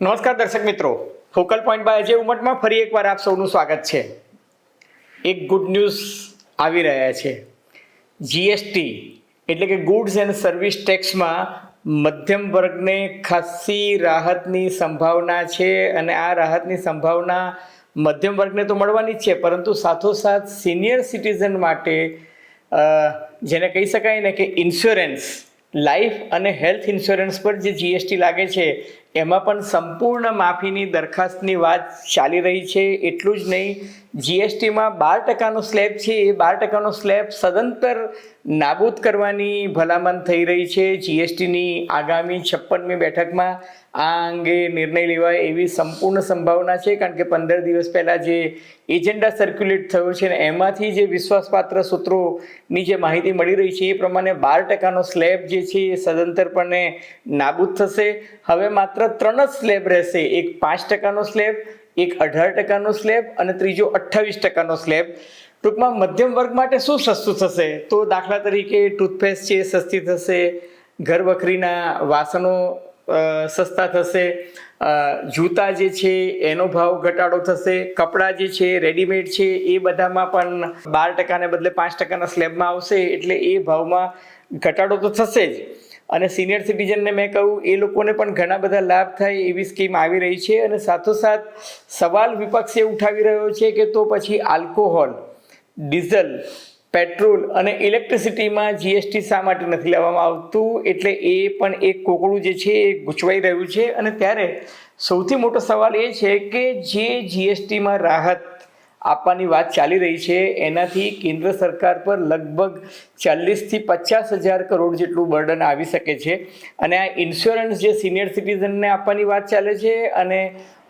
નમસ્કાર દર્શક મિત્રો. ફોકલ પોઈન્ટ બાય અજય ઉમટમાં ફરી એકવાર આપ સૌનું સ્વાગત છે. એક ગુડ ન્યૂઝ આવી રહ્યા છે. જીએસટી એટલે કે ગુડ્સ એન્ડ સર્વિસ ટેક્સમાં મધ્યમ વર્ગને ખાસી રાહતની સંભાવના છે અને આ રાહતની સંભાવના મધ્યમ વર્ગને તો મળવાની જ છે, પરંતુ સાથોસાથ સિનિયર સિટીઝન માટે જેને કહી શકાય ને કે ઇન્સ્યોરન્સ લાઈફ અને હેલ્થ ઇન્સ્યોરન્સ પર જે જીએસટી લાગે છે એમાં પણ સંપૂર્ણ માફીની દરખાસ્તની વાત ચાલી રહી છે, એટલું જ નહીં. જીએસટીમાં બાર ટકાનો સ્લેબ છે, એ બાર ટકાનો સ્લેબ સદંતર નાબૂદ કરવાની ભલામણ થઈ રહી છે. જીએસટીની આગામી છપ્પનમી બેઠકમાં આ અંગે નિર્ણય લેવાય એવી સંપૂર્ણ સંભાવના છે. કારણ કે પંદર દિવસ પહેલાં જે એજન્ડા સર્ક્યુલેટ થયો છે ને એમાંથી જે વિશ્વાસપાત્ર સૂત્રોની જે માહિતી મળી રહી છે એ પ્રમાણે બાર ટકાનો સ્લેબ જે છે એ સદંતરપણે નાબૂદ થશે. હવે માત્ર ત્રણ જ સ્લેબ રહેશે. એક પાંચ ટકાનો સ્લેબ, એક અઢાર ટકાનો સ્લેબ અને ત્રીજો અઠ્ઠાવીસ ટકાનો સ્લેબ. ટૂંકમાં મધ્યમ વર્ગ માટે શું સસ્તું થશે? તો દાખલા તરીકે ટૂથપેસ્ટ છે સસ્તી થશે, ઘર વખરીના વાસણો સસ્તા થશે જૂતા જે છે એનો ભાવ ઘટાડો થશે, કપડાં જે છે, રેડીમેડ છે એ બધામાં પણ બાર ટકાને બદલે પાંચ ટકાના સ્લેબમાં આવશે એટલે એ ભાવમાં ઘટાડો તો થશે જ. અને સિનિયર સિટીઝનને મેં કહ્યું એ લોકોને પણ ઘણા બધા લાભ થાય એવી સ્કીમ આવી રહી છે અને સાથોસાથ સવાલ વિપક્ષ ઉઠાવી રહ્યો છે કે તો પછી આલ્કોહોલ. ડીઝલ, પેટ્રોલ અને ઇલેક્ટ્રિસિટીમાં જીએસટી શા માટે નથી લેવામાં આવતું? એટલે એ પણ એક કોકડું જે છે એ ગૂંચવાઈ રહ્યું છે. અને ત્યારે સૌથી મોટો સવાલ એ છે કે જે જીએસટીમાં રાહત આપવાની વાત ચાલી રહી છે, એનાથી કેન્દ્ર સરકાર પર લગભગ ચાલીસથી પચાસ હજાર કરોડ જેટલું બર્ડન આવી શકે છે. અને આ ઇન્સ્યોરન્સ જે સિનિયર સિટીઝનને આપવાની વાત ચાલે છે અને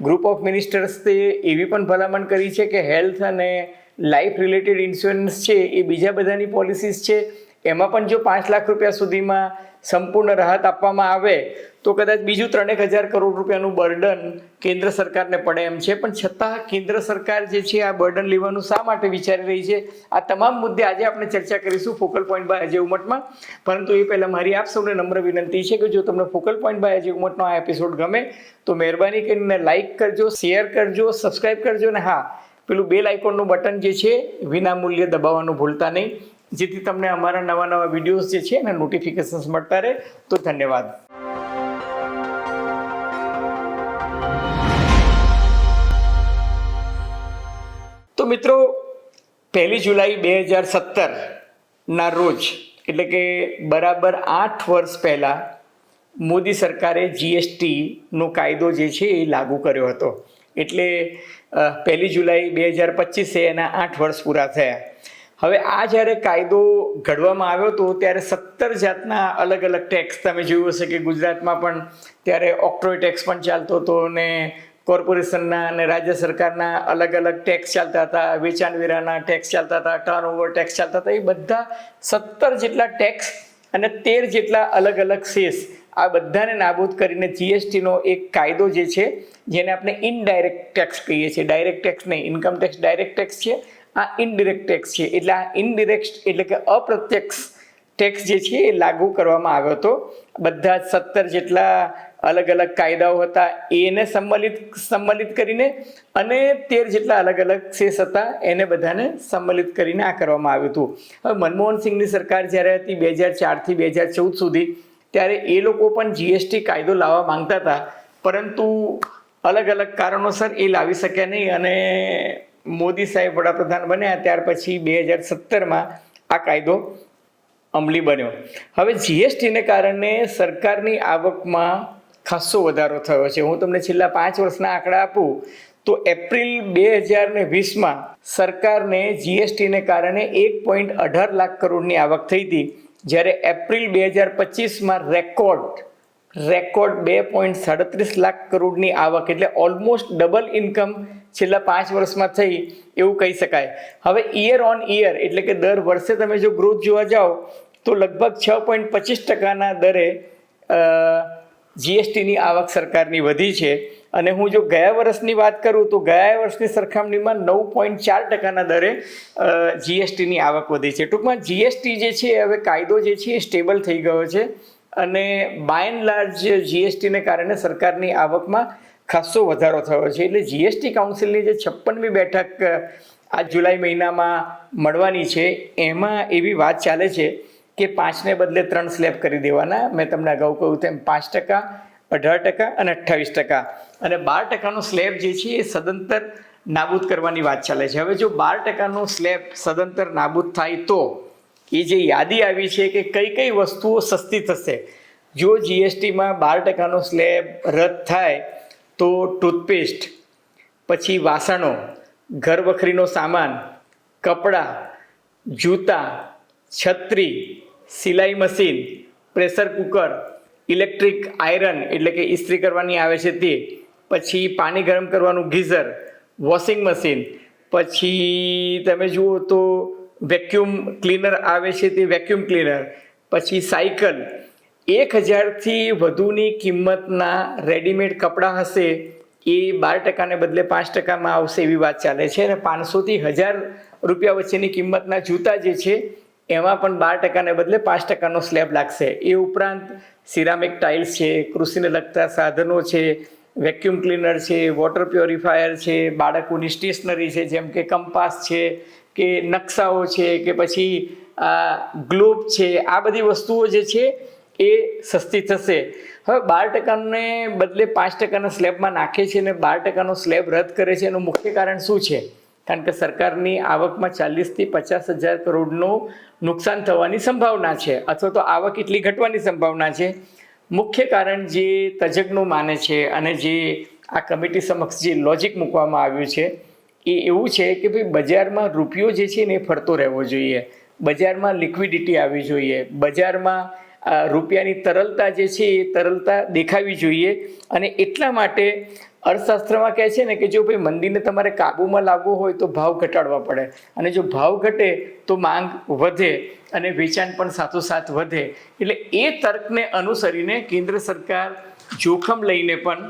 ગ્રુપ ઓફ મિનિસ્ટર્સે એવી પણ ભલામણ કરી છે કે હેલ્થ અને લાઈફ રિલેટેડ ઇન્સ્યોરન્સ છે, એ બીજા બધાની પોલિસીસ છે. એમાં પણ જો પાંચ લાખ રૂપિયા સુધીમાં સંપૂર્ણ રાહત આપવામાં આવે, તો કદાચ બીજું ત્રણેક હજાર કરોડ રૂપિયાનું બર્ડન કેન્દ્ર સરકારને પડે એમ છે. પણ છતાં કેન્દ્ર સરકાર જે છે, આ બર્ડન લેવાનું શા માટે વિચારી રહી છે? આ તમામ મુદ્દે આજે આપણે ચર્ચા કરીશું ફોકલ પોઈન્ટ બાય અજય ઉમટમાં. પરંતુ એ પહેલાં મારી આપ સૌને નમ્ર વિનંતી છે કે જો તમને ફોકલ પોઈન્ટ બાય અજય ઉમટનો આ એપિસોડ ગમે, તો મહેરબાની કરીને લાઇક કરજો શેર કરજો સબસ્ક્રાઈબ કરજો ને હા પેલું બેલ આઇકોનનું બટન જે છે, વિના મૂલ્યે દબાવવાનું ભૂલતા નહીં. જેથી તમને અમારા નવા નવા વિડીયોઝ જે છે, એના નોટિફિકેશન્સ મળતા રહે. તો ધન્યવાદ. તો મિત્રો, પહેલી જુલાઈ બે હજાર સત્તરના રોજ, એટલે કે બરાબર આઠ વર્ષ પહેલાં, મોદી સરકારે જીએસટીનો કાયદો જે છે, એ લાગુ કર્યો હતો. એટલે પહેલી જુલાઈ બે હજાર પચીસે એના આઠ વર્ષ પૂરા થયા. હવે આ જ્યારે કાયદો ઘડવામાં આવ્યો હતો ત્યારે સત્તર જાતના અલગ અલગ ટેક્સ તમે જોયું હશે કે ગુજરાતમાં પણ ત્યારે ઓક્ટ્રોય ટેક્સ પણ ચાલતો હતો ને કોર્પોરેશનના અને રાજ્ય સરકારના અલગ અલગ ટેક્સ ચાલતા હતા, વેચાણ વેરાના ટેક્સ ચાલતા હતા ટર્નઓવર ટેક્સ ચાલતા હતા, એ બધા સત્તર જેટલા ટેક્સ અને તેર જેટલા અલગ અલગ શેષ આ બધાને નાબૂદ કરીને જીએસટીનો એક કાયદો જે છે, જેને આપણે ઇનડાયરેક્ટ ટેક્સ કહીએ છીએ. ડાયરેક્ટ ટેક્સ નહીં ઇન્કમ ટેક્સ ડાયરેક્ટ ટેક્સ છે. આ ઇનડિરેક્ટ ટેક્સ છે. એટલે આ ઇનડિરેક્ટ એટલે કે અપ્રત્યક્ષ ટેક્સ જે છે એ લાગુ કરવામાં આવ્યો હતો. બધા સત્તર જેટલા અલગ અલગ કાયદાઓ હતા, એને સંમલિત સંમલિત કરીને અને તેર જેટલા અલગ અલગ શેષ હતા, એને બધાને સંમલિત કરીને આ કરવામાં આવ્યું હતું. હવે મનમોહન સિંહની સરકાર જ્યારે હતી, બે હજાર ચારથી બે હજાર ચૌદ સુધી ત્યારે એ લોકો પણ જીએસટી કાયદો લાવવા માંગતા હતા. પરંતુ અલગ અલગ કારણોસર એ લાવી શક્યા નહીં અને મોદી સાહેબ વડાપ્રધાન બન્યા ત્યાર પછી બે હજાર સત્તરમાં આ કાયદો અમલી બન્યો. હવે જીએસટીને કારણે સરકારની આવકમાં ખાસ્સો વધારો થયો છે. હું તમને છેલ્લા પાંચ વર્ષના આંકડા આપું તો એપ્રિલ બે હજાર ને વીસમાં સરકારને જીએસટીને કારણે એક પોઈન્ટ અઢાર લાખ કરોડની આવક થઈ હતી. જ્યારે એપ્રિલ બે હજાર પચીસમાં રેકોર્ડ રેકોર્ડ બે પોઈન્ટ સાડત્રીસ લાખ કરોડની આવક, એટલે ઓલમોસ્ટ ડબલ ઇન્કમ છેલ્લા પાંચ વર્ષમાં થઈ, એવું કહી શકાય. હવે ઈયર ઓન ઈયર, એટલે કે દર વર્ષે તમે જો ગ્રોથ જોવા જાઓ, તો લગભગ છ પોઈન્ટ પચીસ ટકાના દરે જીએસટીની આવક સરકારની વધી છે. અને હું જો ગયા વર્ષની વાત કરું તો ગયા વર્ષની સરખામણીમાં નવ પોઈન્ટ ચાર ટકાના દરે જીએસટીની આવક વધી છે. ટૂંકમાં જીએસટી જે છે હવે કાયદો જે છે એ સ્ટેબલ થઈ ગયો છે. અને બાય એન્ડ લાર્જ જીએસટીને કારણે સરકારની આવકમાં ખાસો વધારો થયો છે. એટલે જીએસટી કાઉન્સિલની જે છપ્પનમી બેઠક આ જુલાઈ મહિનામાં મળવાની છે, એમાં એવી વાત ચાલે છે કે પાંચને બદલે ત્રણ સ્લેબ કરી દેવાના. મેં તમને અગાઉ કહ્યું તેમ પાંચ ટકા, અઢાર ટકા અને અઠ્ઠાવીસ ટકા. અને બાર ટકાનો સ્લેબ જે છે એ સદંતર નાબૂદ કરવાની વાત ચાલે છે. હવે જો બાર ટકાનો સ્લેબ સદંતર નાબૂદ થાય તો એ જે યાદી આવી છે કે કઈ કઈ વસ્તુઓ સસ્તી થશે. જો જીએસટીમાં બાર ટકાનો સ્લેબ રદ થાય તો ટૂથપેસ્ટ પછી વાસણો ઘર વખરીનો સામાન, કપડાં, જૂતા, છત્રી સિલાઈ machine, pressure cooker, electric iron એટલે કે ઇસ્ત્રી કરવાની આવે છે તે, પછી પાણી ગરમ કરવાનું ગીઝર, વોશિંગ મશીન, પછી તમે જુઓ તો વેક્યુમ ક્લીનર આવે છે તે વેક્યુમ ક્લીનર, પછી સાયકલ. એક હજારથી વધુની કિંમતના રેડીમેડ કપડાં હશે એ બાર ટકાને બદલે પાંચ ટકામાં આવશે એવી વાત ચાલે છે અને પાંચસોથી હજાર રૂપિયા વચ્ચેની કિંમતના જૂતા જે છે એમાં પણ બાર ટકાને બદલે પાંચ ટકાનો સ્લેબ લાગશે. એ ઉપરાંત સિરામિક ટાઇલ્સ છે, કૃષિને લગતા સાધનો છે વેક્યુમ ક્લીનર છે વોટર પ્યોરિફાયર છે, બાળકોની સ્ટેશનરી છે, જેમ કે કંપાસ છે, કે નકશાઓ છે, કે પછી ગ્લોબ છે, આ બધી વસ્તુઓ જે છે એ સસ્તી થશે. હવે બાર ટકાને બદલે પાંચ ટકાના સ્લેબમાં નાખે છે અને બાર ટકાનો સ્લેબ રદ કરે છે એનું મુખ્ય કારણ શું છે? કારણ કે સરકારની આવકમાં ચાલીસથી પચાસ હજાર કરોડનું નુકસાન થવાની સંભાવના છે અથવા તો આવક એટલી ઘટવાની સંભાવના છે. મુખ્ય કારણ જે તજજ્ઞો માને છે અને જે આ કમિટી સમક્ષ જે લોજિક મૂકવામાં આવ્યું છે એ એવું છે કે ભાઈ બજારમાં રૂપિયો જે છે ને એ ફરતો રહેવો જોઈએ. બજારમાં લિક્વિડિટી આવવી જોઈએ. બજારમાં રૂપિયાની તરલતા જે છે એ તરલતા દેખાવી જોઈએ અને એટલા માટે અર્થશાસ્ત્રમાં કહે છે ને કે જો ભાઈ મંદીને તમારે કાબૂમાં લાવવો હોય તો ભાવ ઘટાડવા પડે. અને જો ભાવ ઘટે તો માંગ વધે અને વેચાણ પણ સાથોસાથ વધે. એટલે એ તર્કને અનુસરીને કેન્દ્ર સરકાર જોખમ લઈને પણ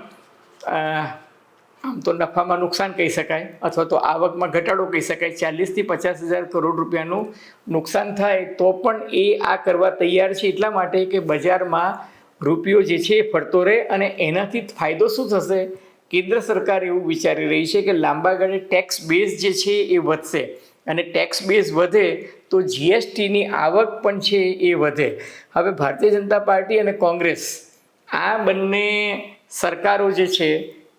આમ તો નફામાં નુકસાન કહી શકાય અથવા તો આવકમાં ઘટાડો કહી શકાય. ચાલીસથી પચાસ હજાર કરોડ રૂપિયાનું નુકસાન થાય તો પણ એ આ કરવા તૈયાર છે એટલા માટે કે બજારમાં રૂપિયો જે છે એ ફરતો રહે અને એનાથી ફાયદો શું થશે? કેન્દ્ર સરકાર એવું વિચારી રહી છે કે લાંબા ગાળે ટેક્સ બેઝ જે છે એ વધશે અને ટેક્સ બેઝ વધે તો જીએસટીની આવક પણ છે એ વધે. હવે ભારતીય જનતા પાર્ટી અને કોંગ્રેસ આ બંને સરકારો જે છે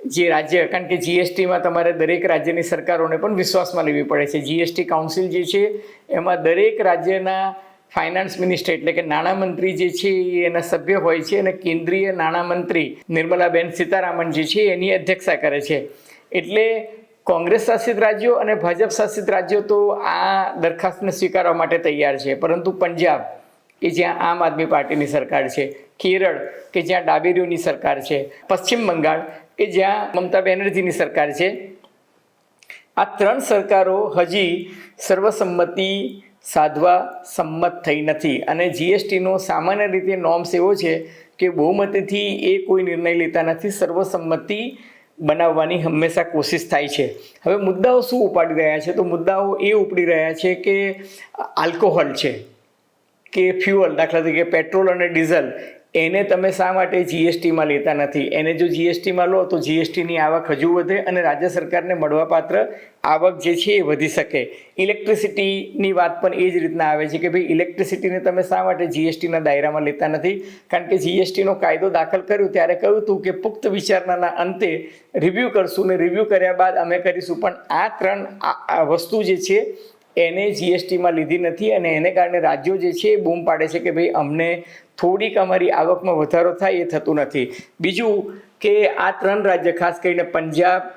જે રાજ્ય, કારણ કે જીએસટીમાં તમારે દરેક રાજ્યની સરકારોને પણ વિશ્વાસમાં લેવી પડે છે. જીએસટી કાઉન્સિલ જે છે, એમાં દરેક રાજ્યના ફાઇનાન્સ મિનિસ્ટર એટલે કે નાણામંત્રી જે છે, એ એના સભ્ય હોય છે અને કેન્દ્રીય નાણામંત્રી નિર્મલાબેન સીતારામન જે છે, એની અધ્યક્ષતા કરે છે. એટલે કોંગ્રેસ શાસિત રાજ્યો અને ભાજપ શાસિત રાજ્યો તો આ દરખાસ્તને સ્વીકારવા માટે તૈયાર છે. પરંતુ પંજાબ કે જ્યાં આમ આદમી પાર્ટીની સરકાર છે, કેરળ કે જ્યાં ડાબેરીઓની સરકાર છે, પશ્ચિમ બંગાળ કે જ્યાં મમતા બેનર્જીની સરકાર છે. આ ત્રણ સરકારો હજી સર્વસંમતિ સાધવા સંમત થઈ નથી અને જીએસટીનો સામાન્ય રીતે નોર્મ્સ એવો છે કે બહુમતીથી એ કોઈ નિર્ણય લેતા નથી, સર્વસંમતિ બનાવવાની હંમેશા કોશિશ થાય છે. હવે મુદ્દાઓ શું ઉપાડી રહ્યા છે? તો મુદ્દાઓ એ ઉપડી રહ્યા છે કે આલ્કોહોલ છે. કે ફ્યુઅલ, દાખલા તરીકે પેટ્રોલ અને ડીઝલ, એને તમે શા માટે જીએસટીમાં લેતા નથી? એને જો જીએસટીમાં લો તો જીએસટીની આવક હજુ વધે અને રાજ્ય સરકારને મળવાપાત્ર આવક જે છે એ વધી શકે. ઇલેક્ટ્રિસિટીની વાત પણ એ જ રીતના આવે છે કે ભાઈ ઇલેક્ટ્રિસિટીને તમે શા માટે જીએસટીના દાયરામાં લેતા નથી? કારણ કે જીએસટીનો કાયદો દાખલ કર્યો ત્યારે કહ્યું હતું કે પુખ્ત વિચારણાના અંતે રિવ્યૂ કરશું ને રિવ્યૂ કર્યા બાદ અમે કરીશું. પણ આ ત્રણ વસ્તુ જે છે એને જીએસટીમાં લીધી નથી અને એને કારણે રાજ્યો જે છે એ બૂમ પાડે છે કે ભાઈ અમને થોડીક અમારી આવકમાં વધારો થાય એ થતું નથી. બીજું કે આ ત્રણ રાજ્ય, ખાસ કરીને પંજાબ,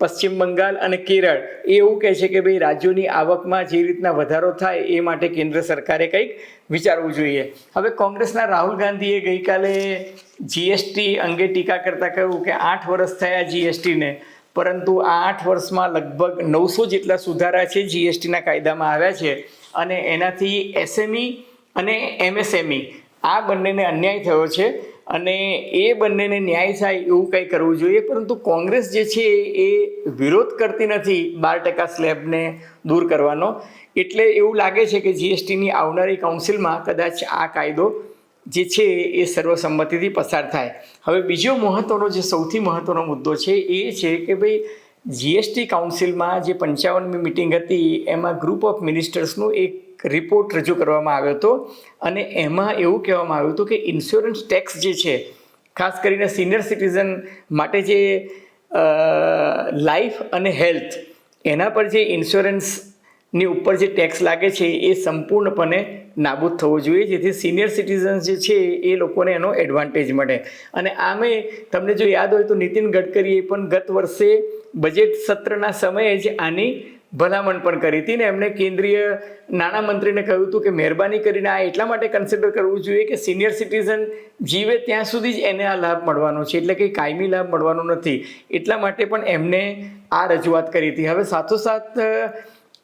પશ્ચિમ બંગાળ અને કેરળ, એ એવું કહે છે કે ભાઈ રાજ્યોની આવકમાં જે રીતના વધારો થાય એ માટે કેન્દ્ર સરકારે કંઈક વિચારવું જોઈએ. હવે કોંગ્રેસના રાહુલ ગાંધીએ ગઈકાલે જીએસટી અંગે ટીકા કરતાં કહ્યું કે આઠ વર્ષ થયા જીએસટીને પરંતુ આ આઠ વર્ષમાં લગભગ નવસો જેટલા સુધારા છે જીએસટીના કાયદામાં આવ્યા છે અને એનાથી એસએમઈ અને એમએસએમઈ આ બંનેને અન્યાય થયો છે અને એ બંનેને ન્યાય થાય એવું કંઈ કરવું જોઈએ, પરંતુ કોંગ્રેસ જે છે એ વિરોધ કરતી નથી બાર ટકા સ્લેબને દૂર કરવાનો. એટલે એવું લાગે છે કે જીએસટીની આવનારી કાઉન્સિલમાં કદાચ આ કાયદો જે છે એ સર્વસંમતિથી પસાર થાય. હવે બીજો મહત્ત્વનો જે સૌથી મહત્ત્વનો મુદ્દો છે એ છે કે ભાઈ જીએસટી કાઉન્સિલમાં જે પંચાવનમી મિટિંગ હતી, એમાં ગ્રુપ ઓફ મિનિસ્ટર્સનું એક રિપોર્ટ રજૂ કરવામાં આવ્યો હતો અને એમાં એવું કહેવામાં આવ્યું હતું કે ઇન્સ્યોરન્સ ટેક્સ જે છે, ખાસ કરીને સિનિયર સિટીઝન માટે જે લાઈફ અને હેલ્થ એના પર જે ઇન્સ્યોરન્સની ઉપર જે ટેક્સ લાગે છે, એ સંપૂર્ણપણે નાબૂદ થવો જોઈએ. જેથી સિનિયર સિટીઝન્સ જે છે, એ લોકોને એનો એડવાન્ટેજ મળે. અને આમે તમને જો યાદ હોય તો નીતિન ગડકરીએ પણ ગત વર્ષે બજેટ સત્રના સમયે જ આની ભલામણ પણ કરી હતી ને એમણે કેન્દ્રીય નાણામંત્રીને કહ્યું હતું કે મહેરબાની કરીને આ એટલા માટે કન્સિડર કરવું જોઈએ કે સિનિયર સિટીઝન જીવે ત્યાં સુધી જ એને આ લાભ મળવાનો છે. એટલે કે કાયમી લાભ મળવાનો નથી. એટલા માટે પણ એમને આ રજૂઆત કરી હતી. હવે સાથોસાથ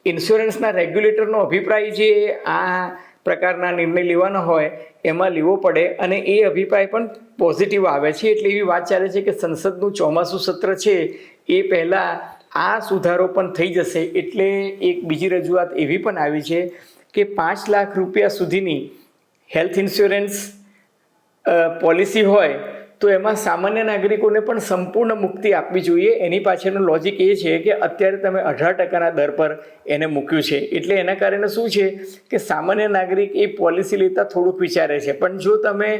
ઇન્સ્યોરન્સના રેગ્યુલેટરનો અભિપ્રાય જે આ પ્રકારના નિર્ણય લેવાનો હોય, એમાં લેવો પડે અને એ અભિપ્રાય પણ પોઝિટિવ આવે છે. એટલે એવી વાત ચાલે છે કે સંસદનું ચોમાસું સત્ર છે, એ પહેલાં આ સુધારો પણ થઈ જશે. એટલે એક બીજી રજૂઆત એવી પણ આવી છે કે પાંચ લાખ રૂપિયા સુધીની હેલ્થ ઇન્સ્યોરન્સ પોલિસી હોય તો એમાં સામાન્ય નાગરિકોને પણ સંપૂર્ણ મુક્તિ આપવી જોઈએ. એની પાછળનું લોજિક એ છે કે અત્યારે તમે અઢાર ટકાના દર પર એને મૂક્યું છે. એટલે એના કારણે શું છે કે સામાન્ય નાગરિક એ પોલિસી લેતા થોડુંક વિચારે છે. પણ જો તમે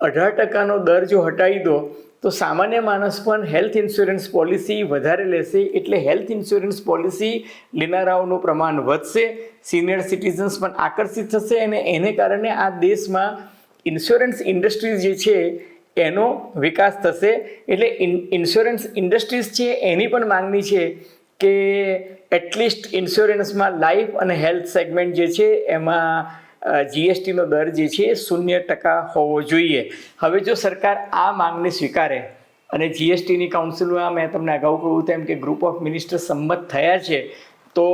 અઢાર ટકાનો દર જો હટાવી દો, તો સામાન્ય માણસ પણ હેલ્થ ઇન્સ્યોરન્સ પોલિસી વધારે લેશે. એટલે હેલ્થ ઇન્સ્યોરન્સ પોલિસી લેનારાઓનું પ્રમાણ વધશે. સિનિયર સિટીઝન્સ પણ આકર્ષિત થશે. અને એને કારણે આ દેશમાં ઇન્સ્યોરન્સ ઇન્ડસ્ટ્રીઝ જે છે એનો વિકાસ થશે. એટલે ઇન્સ્યોરન્સ ઇન્ડસ્ટ્રીઝ છે, એની પણ માંગણી છે કે એટલીસ્ટ ઇન્સ્યોરન્સમાં લાઈફ અને હેલ્થ સેગમેન્ટ જે છે, એમાં જીએસટીનો દર જે છે, શૂન્ય ટકા હોવો જોઈએ. હવે જો સરકાર આ માંગને સ્વીકારે અને જીએસટીની કાઉન્સિલમાં મેં તમને અગાઉ કહ્યું તેમ કે ગ્રુપ ઓફ મિનિસ્ટર સંમત થયા છે, તો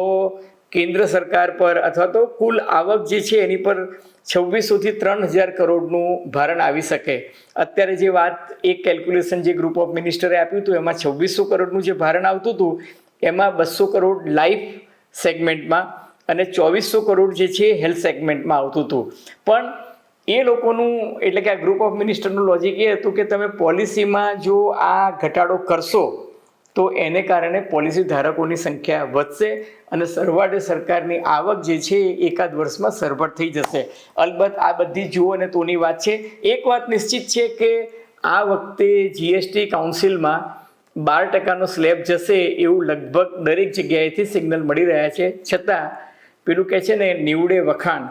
કેન્દ્ર સરકાર પર અથવા તો કુલ આવક જે છે એની પર છવ્વીસોથી ત્રણ હજાર કરોડનું ભારણ આવી શકે. અત્યારે જે વાત એક કેલ્ક્યુલેશન જે ગ્રુપ ઓફ મિનિસ્ટરે આપ્યું હતું, એમાં છવ્વીસો કરોડનું જે ભારણ આવતું હતું, એમાં બસો કરોડ લાઈફ સેગમેન્ટમાં અને ચોવીસો કરોડ જે છે હેલ્થ સેગમેન્ટમાં આવતું હતું. પણ એ લોકોનું, એટલે કે આ ગ્રુપ ઓફ મિનિસ્ટરનું લોજિક એ હતું કે તમે પોલિસીમાં જો આ ઘટાડો કરશો તો એને કારણે પોલિસી ધારકોની સંખ્યા વધશે અને સરવાળે સરકારની આવક જે છે એ એકાદ વર્ષમાં સરભર થઈ જશે. અલબત્ત આ બધી જુઓ અને તોની વાત છે. એક વાત નિશ્ચિત છે કે આ વખતે જીએસટી કાઉન્સિલમાં બાર ટકાનો સ્લેબ જશે એવું લગભગ દરેક જગ્યાએથી સિગ્નલ મળી રહ્યા છે. છતાં પેલું કહે છે ને, નીવડે વખાણ.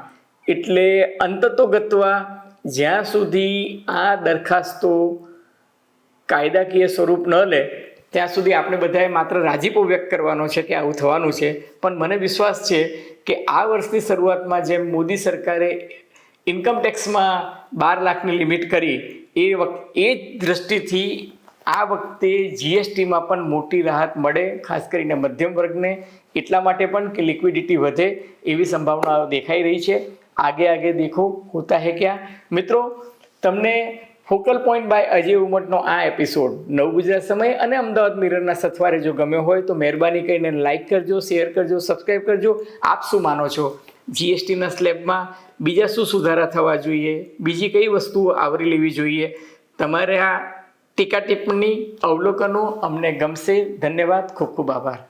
એટલે અંતતો ગતવા જ્યાં સુધી આ દરખાસ્તો કાયદાકીય સ્વરૂપ ન લે ત્યાં સુધી આપણે બધાએ માત્ર રાજીપો વ્યક્ત કરવાનો છે કે આવું થવાનું છે. પણ મને વિશ્વાસ છે કે આ વર્ષની શરૂઆતમાં જેમ મોદી સરકારે ઇન્કમટેક્સમાં બાર લાખની લિમિટ કરી, એ વખત એ જ દ્રષ્ટિથી આ વખતે જીએસટીમાં પણ મોટી રાહત મળે, ખાસ કરીને મધ્યમ વર્ગને. એટલા માટે પણ કે લિક્વિડિટી વધે એવી સંભાવનાઓ દેખાઈ રહી છે. આગે આગે દેખો, હોતા હે ક્યાં? મિત્રો, તમને ફોકલ પોઈન્ટ બાય અજય ઉમટનો આ એપિસોડ નવ ગુજરાત સમય અને અમદાવાદ મિરરના સથવારે જો ગમ્યો હોય તો મહેરબાની કરીને લાઇક કરજો શેર કરજો સબસ્ક્રાઈબ કરજો. આપ શું માનો છો? જીએસટીના સ્લેબમાં બીજા શું સુધારા થવા જોઈએ? બીજી કઈ વસ્તુઓ આવરી લેવી જોઈએ? તમારે આ ટીકા ટિપ્પણી અવલોકનો અમને ગમશે. ધન્યવાદ. ખૂબ ખૂબ આભાર.